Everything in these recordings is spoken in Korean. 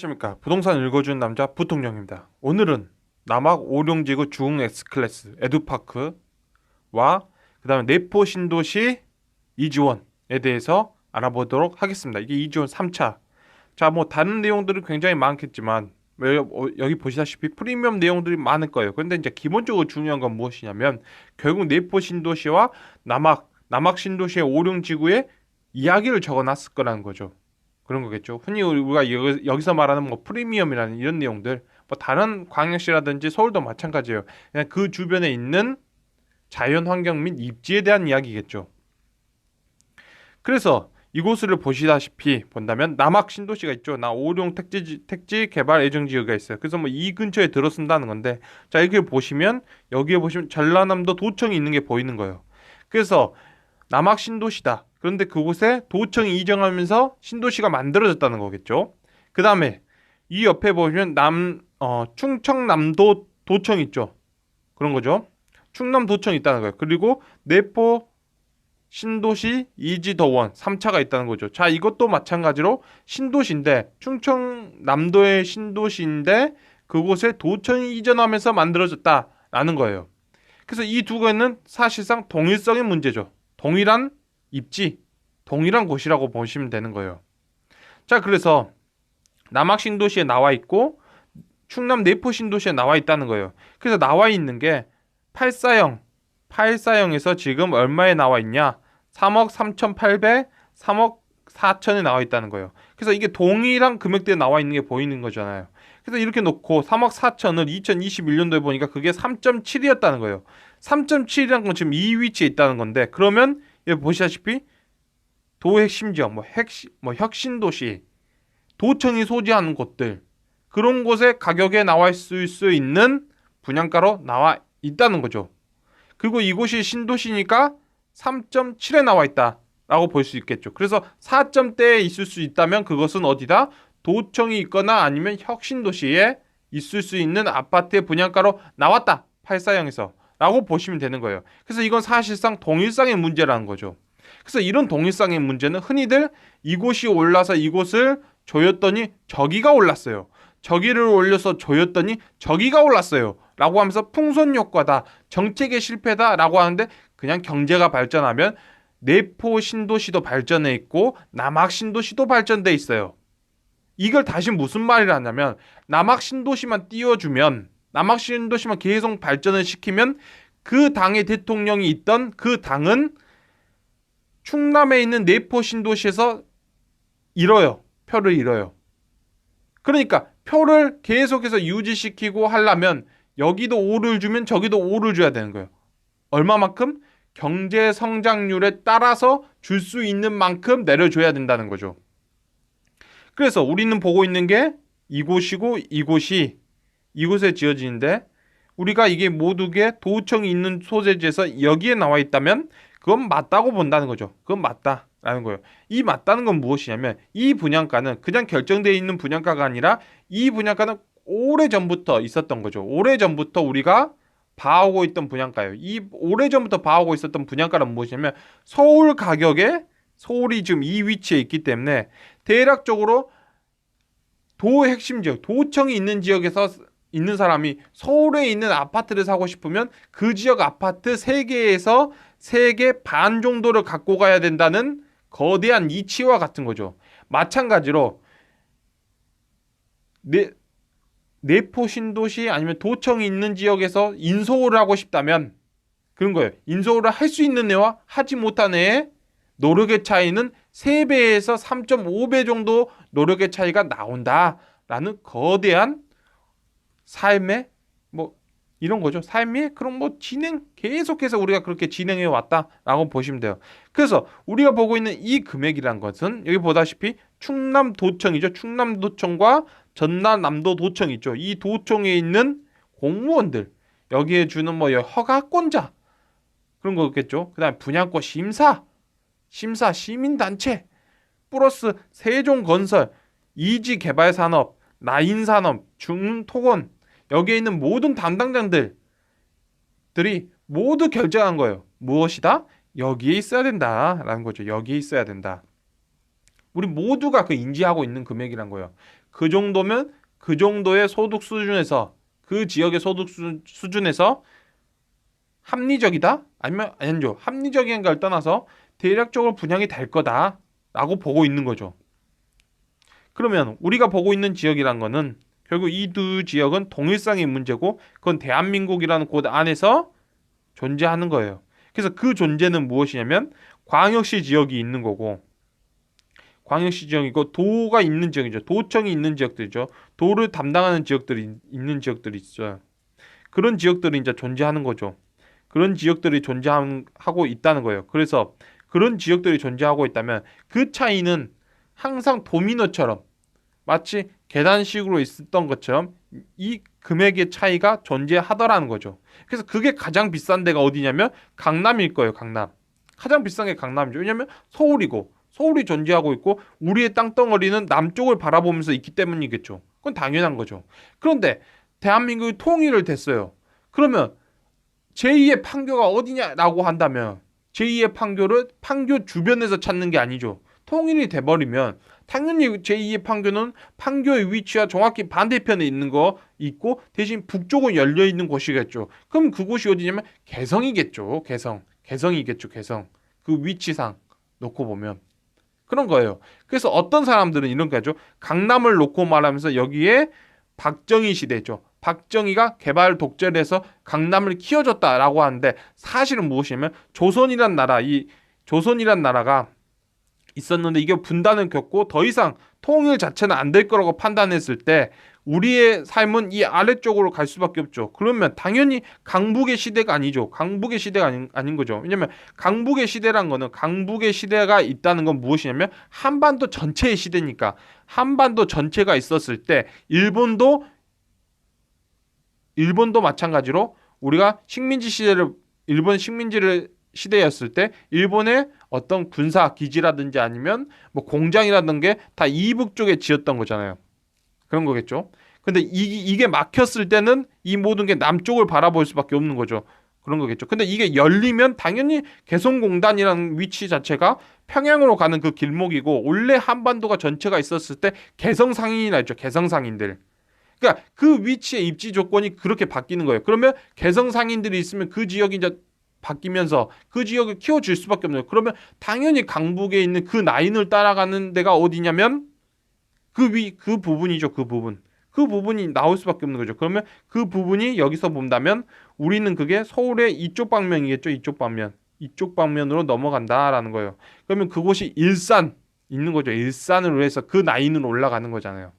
안녕하십니까. 부동산 읽어주는 남자 부통령입니다. 오늘은 남학 오룡지구 중흥 S클래스 에듀파크와 그 다음에 내포 신도시 이지원에 대해서 알아보도록 하겠습니다. 이게 이지원 3차. 자 뭐 다른 내용들은 굉장히 많겠지만 왜, 어, 여기 보시다시피 프리미엄 내용들이 많을 거예요. 그런데 이제 기본적으로 중요한 건 무엇이냐면 결국 내포 신도시와 남학 남학 신도시의 오룡지구의 이야기를 적어놨을 거라는 거죠 그런 거겠죠. 흔히 우리가 여기, 여기서 말하는 뭐 프리미엄이라는 이런 내용들, 뭐 다른 광역시라든지 서울도 마찬가지예요. 그냥 그 주변에 있는 자연 환경 및 입지에 대한 이야기겠죠. 그래서 이곳을 보시다시피 본다면 남학 신도시가 있죠. 나 오룡 택지 택지 개발 예정 지역가 있어요. 그래서 뭐 이 근처에 들어선다는 건데 자 여기 보시면 여기에 보시면 전라남도 도청이 있는 게 보이는 거예요. 그래서 남학 신도시다. 그런데 그곳에 도청이 이정하면서 신도시가 만들어졌다는 거겠죠. 그 다음에 이 옆에 보시면 남 어, 충청남도 도청 있죠. 그런 거죠. 충남 도청이 있다는 거예요. 그리고 내포 신도시 이지더원 3차가 있다는 거죠. 자, 이것도 마찬가지로 신도시인데 충청남도의 신도시인데 그곳에 도청이 이전하면서 만들어졌다라는 거예요. 그래서 이 두 개는 사실상 동일성의 문제죠. 동일한 입지, 동일한 곳이라고 보시면 되는 거예요. 자, 그래서 남학 신도시에 나와 있고 충남 내포 신도시에 나와 있다는 거예요. 그래서 나와 있는 게 8사형, 8사형에서 지금 얼마에 나와 있냐? 3억 3,800, 3억 4천에 나와 있다는 거예요. 그래서 이게 동일한 금액대에 나와 있는 게 보이는 거잖아요. 그래서 이렇게 놓고 3억 4천을 2021년도에 보니까 그게 3.7이었다는 거예요. 3.7이라는 건 지금 이 위치에 있다는 건데 그러면 여기 보시다시피 도핵심 지역, 뭐 핵심, 뭐 혁신도시, 도청이 소지하는 곳들 그런 곳에 가격에 나와 있을 수 있는 분양가로 나와 있다는 거죠. 그리고 이곳이 신도시니까 3.7에 나와 있다라고 볼 수 있겠죠. 그래서 4점대에 있을 수 있다면 그것은 어디다? 도청이 있거나 아니면 혁신도시에 있을 수 있는 아파트의 분양가로 나왔다. 84형에서. 라고 보시면 되는 거예요. 그래서 이건 사실상 동일성의 문제라는 거죠. 그래서 이런 동일성의 문제는 흔히들 이곳이 올라서 이곳을 조였더니 저기가 올랐어요. 저기를 올려서 조였더니 저기가 올랐어요. 라고 하면서 풍선 효과다. 정책의 실패다. 라고 하는데 그냥 경제가 발전하면 내포 신도시도 발전해 있고 남학 신도시도 발전돼 있어요. 이걸 다시 무슨 말을 하냐면 남학 신도시만 띄워주면 남학 신도시만 계속 발전을 시키면 그 당의 대통령이 있던 그 당은 충남에 있는 내포 신도시에서 잃어요. 표를 잃어요. 그러니까 표를 계속해서 유지시키고 하려면 여기도 5를 주면 저기도 5를 줘야 되는 거예요. 얼마만큼? 경제 성장률에 따라서 줄 수 있는 만큼 내려줘야 된다는 거죠. 그래서 우리는 보고 있는 게 이곳이고 이곳이 이곳에 지어지는데 우리가 이게 모두게 도청이 있는 소재지에서 여기에 나와 있다면 그건 맞다고 본다는 거죠. 그건 맞다라는 거예요. 이 맞다는 건 무엇이냐면 이 분양가는 그냥 결정되어 있는 분양가가 아니라 이 분양가는 오래 전부터 있었던 거죠. 오래 전부터 우리가 봐오고 있던 분양가예요. 이 오래 전부터 봐오고 있었던 분양가는 무엇이냐면 서울 가격에 서울이 지금 이 위치에 있기 때문에 대략적으로 도 핵심 지역, 도청이 있는 지역에서 있는 사람이 서울에 있는 아파트를 사고 싶으면 그 지역 아파트 3개에서 3개 반 정도를 갖고 가야 된다는 거대한 이치와 같은 거죠. 마찬가지로 내, 내포 신도시 아니면 도청이 있는 지역에서 인서울을 하고 싶다면 그런 거예요. 인서울을 할 수 있는 애와 하지 못한 애의 노력의 차이는 3배에서 3.5배 정도 노력의 차이가 나온다라는 거대한 삶의 뭐 이런 거죠. 삶의 그런 뭐 진행 계속해서 우리가 그렇게 진행해 왔다라고 보시면 돼요. 그래서 우리가 보고 있는 이 금액이란 것은 여기 보다시피 충남도청이죠. 충남도청과 전남남도도청 있죠. 이 도청에 있는 공무원들 여기에 주는 뭐 허가권자 그런 거겠죠. 그다음 분양권 심사 심사 시민단체 플러스 세종건설 이지개발산업 나인산업 중토건 여기에 있는 모든 담당자들들이 모두 결정한 거예요. 무엇이다? 여기에 있어야 된다라는 거죠. 여기에 있어야 된다. 우리 모두가 그 인지하고 있는 금액이란 거예요. 그 정도면 그 정도의 소득 수준에서 그 지역의 소득 수, 수준에서 합리적이다? 아니면 아니죠. 합리적인가를 떠나서 대략적으로 분양이 될 거다라고 보고 있는 거죠. 그러면 우리가 보고 있는 지역이란 거는 결국 이 두 지역은 동일성의 문제고 그건 대한민국이라는 곳 안에서 존재하는 거예요. 그래서 그 존재는 무엇이냐면 광역시 지역이 있는 거고 광역시 지역이고 도가 있는 지역이죠. 도청이 있는 지역들이죠. 도를 담당하는 지역들이 있는 지역들이 있어요. 그런 지역들이 이제 존재하는 거죠. 그런 지역들이 존재하고 있다는 거예요. 그래서 그런 지역들이 존재하고 있다면 그 차이는 항상 도미노처럼 마치 계단식으로 있었던 것처럼 이 금액의 차이가 존재하더라는 거죠. 그래서 그게 가장 비싼 데가 어디냐면 강남일 거예요. 강남. 가장 비싼 게 강남이죠. 왜냐면 서울이고 서울이 존재하고 있고 우리의 땅덩어리는 남쪽을 바라보면서 있기 때문이겠죠. 그건 당연한 거죠. 그런데 대한민국이 통일을 됐어요. 그러면 제2의 판교가 어디냐라고 한다면 제2의 판교를 판교 주변에서 찾는 게 아니죠. 통일이 돼버리면 당연히 제2의 판교는 판교의 위치와 정확히 반대편에 있는 거 있고 대신 북쪽은 열려 있는 곳이겠죠. 그럼 그곳이 어디냐면 개성이겠죠. 개성. 개성이겠죠. 개성. 그 위치상 놓고 보면 그런 거예요. 그래서 어떤 사람들은 이런 거죠. 강남을 놓고 말하면서 여기에 박정희 시대죠. 박정희가 개발 독재를 해서 강남을 키워줬다라고 하는데 사실은 무엇이냐면 조선이란 나라 이 조선이란 나라가 있었는데 이게 분단을 겪고 더 이상 통일 자체는 안 될 거라고 판단했을 때 우리의 삶은 이 아래쪽으로 갈 수밖에 없죠. 그러면 당연히 강북의 시대가 아니죠. 강북의 시대가 아닌, 아닌 거죠. 왜냐면 강북의 시대란 거는 강북의 시대가 있다는 건 무엇이냐면 한반도 전체의 시대니까 한반도 전체가 있었을 때 일본도 일본도 마찬가지로 우리가 식민지 시대를 일본 식민지를 시대였을 때 일본의 어떤 군사 기지라든지 아니면 뭐 공장이라든 게 다 이북 쪽에 지었던 거잖아요. 그런 거겠죠. 근데 이, 이게 막혔을 때는 이 모든 게 남쪽을 바라볼 수밖에 없는 거죠. 그런 거겠죠. 근데 이게 열리면 당연히 개성공단이라는 위치 자체가 평양으로 가는 그 길목이고 원래 한반도가 전체가 있었을 때 개성 상인이라 했죠. 개성 상인들. 그러니까 그 위치의 입지 조건이 그렇게 바뀌는 거예요. 그러면 개성 상인들이 있으면 그 지역이 이제 바뀌면서 그 지역을 키워줄 수밖에 없는. 그러면 당연히 강북에 있는 그 라인을 따라가는 데가 어디냐면 그 위, 그 부분이죠. 그 부분. 그 부분이 나올 수밖에 없는 거죠. 그러면 그 부분이 여기서 본다면 우리는 그게 서울의 이쪽 방면이겠죠. 이쪽 방면. 이쪽 방면으로 넘어간다라는 거예요. 그러면 그곳이 일산 있는 거죠. 일산으로 해서 그 라인으로 올라가는 거잖아요.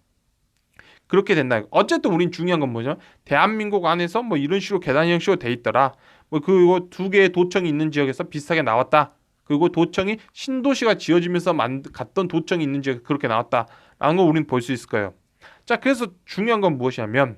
그렇게 된다. 어쨌든 우린 중요한 건 뭐죠? 대한민국 안에서 뭐 이런 식으로 계단 형식으로 돼 있더라. 뭐 그리고 두 개의 도청이 있는 지역에서 비슷하게 나왔다. 그리고 도청이 신도시가 지어지면서 만, 갔던 도청이 있는 지역에 그렇게 나왔다라는 걸 우리는 볼 수 있을 거예요. 자, 그래서 중요한 건 무엇이냐면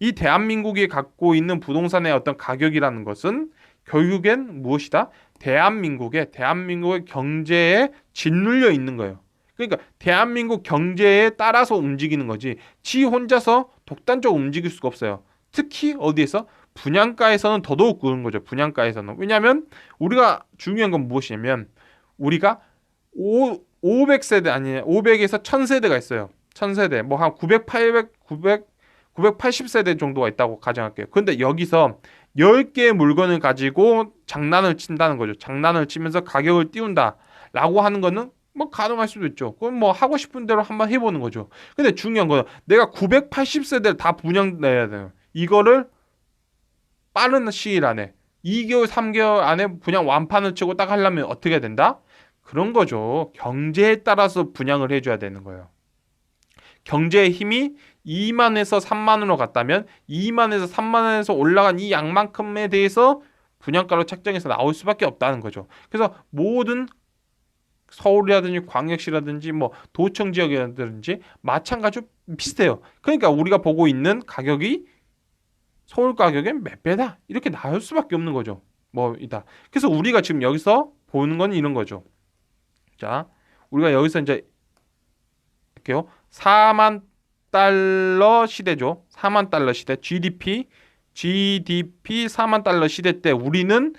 이 대한민국이 갖고 있는 부동산의 어떤 가격이라는 것은 결국엔 무엇이다? 대한민국의 대한민국의 경제에 짓눌려 있는 거예요. 그러니까 대한민국 경제에 따라서 움직이는 거지. 지 혼자서 독단적으로 움직일 수가 없어요. 특히 어디에서 분양가에서는 더더욱 그런 거죠. 분양가에서는. 왜냐하면 우리가 중요한 건 무엇이냐면 우리가 5, 500세대 아니 500에서 1000세대가 있어요. 1000세대. 뭐 한 900, 800, 900 980세대 정도가 있다고 가정할게요. 근데 여기서 10개의 물건을 가지고 장난을 친다는 거죠. 장난을 치면서 가격을 띄운다. 라고 하는 거는 뭐 가능할 수도 있죠. 그럼 뭐 하고 싶은 대로 한번 해보는 거죠. 근데 중요한 거는 내가 980세대를 다 분양내야 돼요. 이거를 빠른 시일 안에 2개월, 3개월 안에 분양 완판을 치고 딱 하려면 어떻게 된다? 그런 거죠. 경제에 따라서 분양을 해줘야 되는 거예요. 경제의 힘이 2만에서 3만으로 갔다면 2만에서 3만에서 올라간 이 양만큼에 대해서 분양가로 책정해서 나올 수밖에 없다는 거죠. 그래서 모든 서울이라든지 광역시라든지 뭐 도청 지역이라든지 마찬가지로 비슷해요. 그러니까 우리가 보고 있는 가격이 서울 가격의 몇 배다 이렇게 나올 수밖에 없는 거죠. 뭐 이다. 그래서 우리가 지금 여기서 보는 건 이런 거죠. 자, 우리가 여기서 이제 할게요. 4만 달러 시대죠. 4만 달러 시대 GDP GDP 4만 달러 시대 때 우리는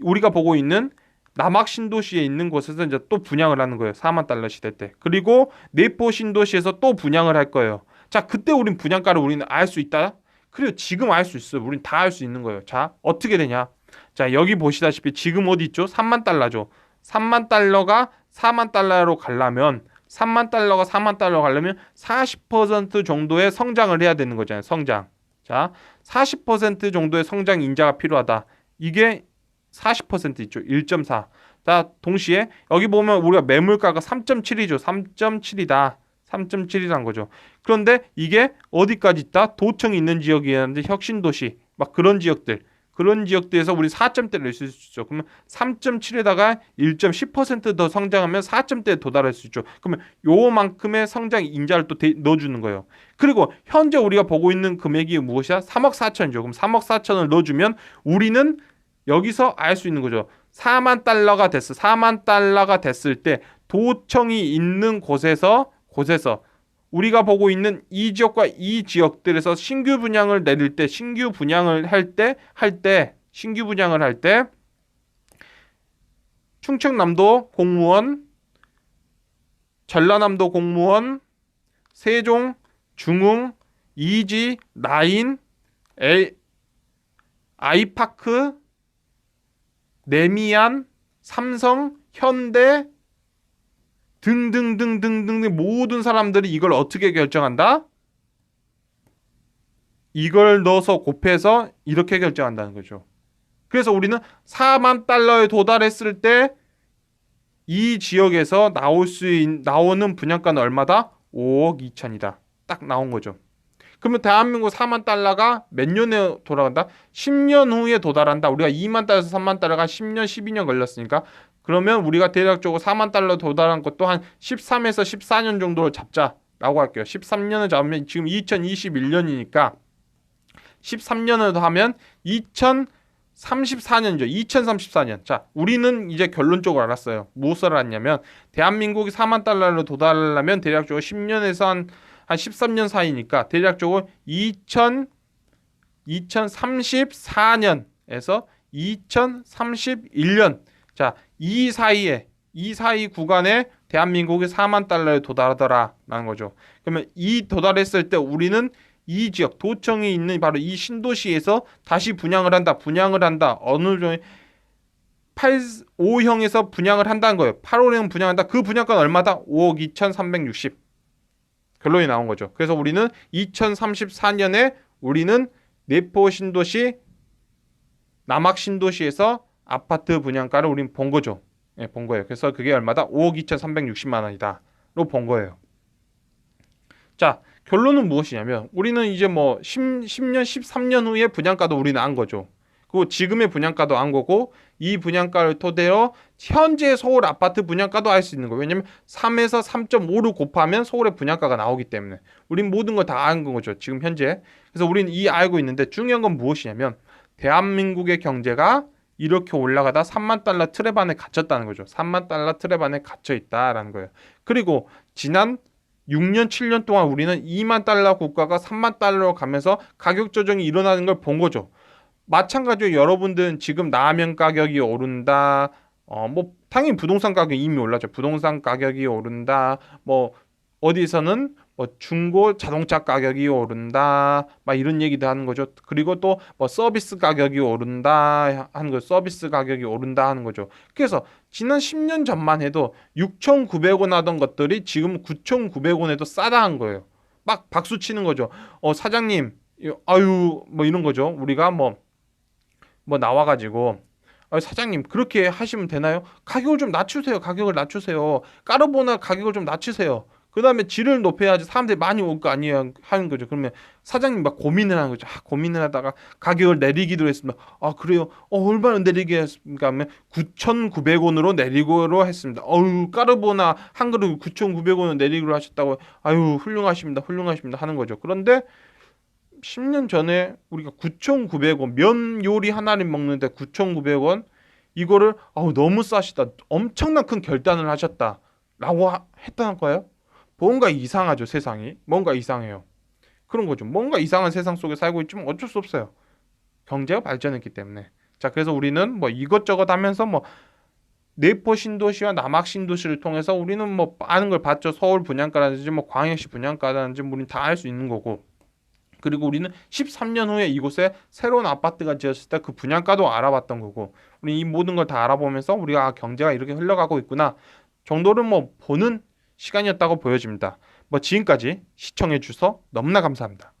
우리가 보고 있는 남학 신도시에 있는 곳에서 이제 또 분양을 하는 거예요. 4만 달러 시대 때. 그리고 내포 신도시에서 또 분양을 할 거예요. 자, 그때 우린 분양가를 우리는 알 수 있다. 그리고 지금 알 수 있어요. 우린 다 알 수 있는 거예요. 자, 어떻게 되냐? 자, 여기 보시다시피 지금 어디 있죠? 3만 달러죠. 3만 달러가 4만 달러로 가려면 3만 달러가 4만 달러 가려면 40% 정도의 성장을 해야 되는 거잖아요. 성장. 자, 40% 정도의 성장 인자가 필요하다. 이게 40% 있죠. 1.4. 자, 동시에 여기 보면 우리가 매물가가 3.7이죠. 3.7이다. 3.7이란 거죠. 그런데 이게 어디까지 있다? 도청이 있는 지역이었는데 혁신도시 막 그런 지역들 그런 지역대에서 우리 4점대를 낼 수 있죠. 그러면 3.7에다가 1.10%더 성장하면 4점대에 도달할 수 있죠. 그러면 요만큼의 성장 인자를 또 대- 넣어주는 거예요. 그리고 현재 우리가 보고 있는 금액이 무엇이야? 3억 4천이죠. 그럼 3억 4천을 넣어주면 우리는 여기서 알 수 있는 거죠. 4만 달러가 됐어. 4만 달러가 됐을 때 도청이 있는 곳에서 곳에서 우리가 보고 있는 이 지역과 이 지역들에서 신규 분양을 내릴 때 신규 분양을 할 때 할 때 신규 분양을 할 때 충청남도 공무원 전라남도 공무원 세종 중흥 이지 라인 엘 아이파크 네미안 삼성 현대 등등등등등 모든 사람들이 이걸 어떻게 결정한다? 이걸 넣어서 곱해서 이렇게 결정한다는 거죠. 그래서 우리는 4만 달러에 도달했을 때 이 지역에서 나올 수 있, 나오는 분양가는 얼마다? 5억 2천이다. 딱 나온 거죠. 그러면 대한민국 4만 달러가 몇 년에 돌아간다? 10년 후에 도달한다. 우리가 2만 달러에서 3만 달러가 10년, 12년 걸렸으니까 그러면 우리가 대략적으로 4만 달러 도달한 것도 한 13에서 14년 정도를 잡자라고 할게요. 13년을 잡으면 지금 2021년이니까 13년을 하면 2034년이죠. 2034년. 자, 우리는 이제 결론적으로 알았어요. 무엇을 알았냐면 대한민국이 4만 달러로 도달하려면 대략적으로 10년에서 한, 한 13년 사이니까 대략적으로 2000 2034년에서 2031년 자, 이 사이에 이 사이 구간에 대한민국이 4만 달러에 도달하더라라는 거죠. 그러면 이 도달했을 때 우리는 이 지역 도청이 있는 바로 이 신도시에서 다시 분양을 한다. 분양을 한다. 어느 정도 8 5형에서 분양을 한다는 거예요. 8호형 분양한다. 그 분양가는 얼마다? 5억 2,360. 결론이 나온 거죠. 그래서 우리는 2034년에 우리는 내포 신도시 남학 신도시에서 아파트 분양가를 우린 본 거죠. 예, 본 거예요. 그래서 그게 얼마다? 5억 2,360만 원이다로 본 거예요. 자, 결론은 무엇이냐면 우리는 이제 뭐 10, 10 년, 13년 후에 분양가도 우리는 안 거죠. 그리고 지금의 분양가도 안 거고 이 분양가를 토대로 현재 서울 아파트 분양가도 알 수 있는 거예요. 왜냐면 3에서 3.5를 곱하면 서울의 분양가가 나오기 때문에 우린 모든 걸 다 아는 거죠. 지금 현재. 그래서 우리는 이 알고 있는데 중요한 건 무엇이냐면 대한민국의 경제가 이렇게 올라가다 3만 달러 트랩 안에 갇혔다는 거죠. 3만 달러 트랩 안에 갇혀 있다라는 거예요. 그리고 지난 6년, 7년 동안 우리는 2만 달러 국가가 3만 달러로 가면서 가격 조정이 일어나는 걸 본 거죠. 마찬가지로 여러분들은 지금 라면 가격이 오른다. 어, 뭐 당연히 부동산 가격이 이미 올랐죠. 부동산 가격이 오른다. 뭐 어디서는 뭐 중고 자동차 가격이 오른다. 막 이런 얘기도 하는 거죠. 그리고 또 뭐 서비스 가격이 오른다 하는 거 서비스 가격이 오른다 하는 거죠. 그래서 지난 10년 전만 해도 6,900원 하던 것들이 지금 9,900원에도 싸다 한 거예요. 막 박수 치는 거죠. 어 사장님, 이- 아유 뭐 이런 거죠. 우리가 뭐뭐 나와 가지고 아, 사장님 그렇게 하시면 되나요? 가격을 좀 낮추세요. 가격을 낮추세요. 까르보나 가격을 좀 낮추세요. 그 다음에 질을 높여야지 사람들이 많이 올 거 아니에요 하는 거죠. 그러면 사장님 막 고민을 하는 거죠. 아, 고민을 하다가 가격을 내리기로 했습니다. 아 그래요? 어 얼마나 내리게 했습니까? 하면 9,900원으로 내리기로 했습니다. 어유 까르보나 한 그릇 9,900원을 내리기로 하셨다고 아유 훌륭하십니다. 훌륭하십니다 하는 거죠. 그런데 10년 전에 우리가 9,900원 면 요리 하나를 먹는데 9,900원 이거를 아우 너무 싸시다. 엄청난 큰 결단을 하셨다라고 하- 했다는 거예요. 뭔가 이상하죠 세상이 뭔가 이상해요. 그런 거죠. 뭔가 이상한 세상 속에 살고 있지만 어쩔 수 없어요. 경제가 발전했기 때문에. 자 그래서 우리는 뭐 이것저것 하면서 뭐 내포 신도시와 남학 신도시를 통해서 우리는 뭐 많은 걸 봤죠. 서울 분양가라든지 뭐 광역시 분양가라든지 뭐 우리는 다 알 수 있는 거고. 그리고 우리는 13년 후에 이곳에 새로운 아파트가 지었을 때 그 분양가도 알아봤던 거고. 우리 이 모든 걸 다 알아보면서 우리가 아, 경제가 이렇게 흘러가고 있구나 정도를 뭐 보는 시간이었다고 보여집니다. 뭐 지금까지 시청해 주셔서 너무나 감사합니다.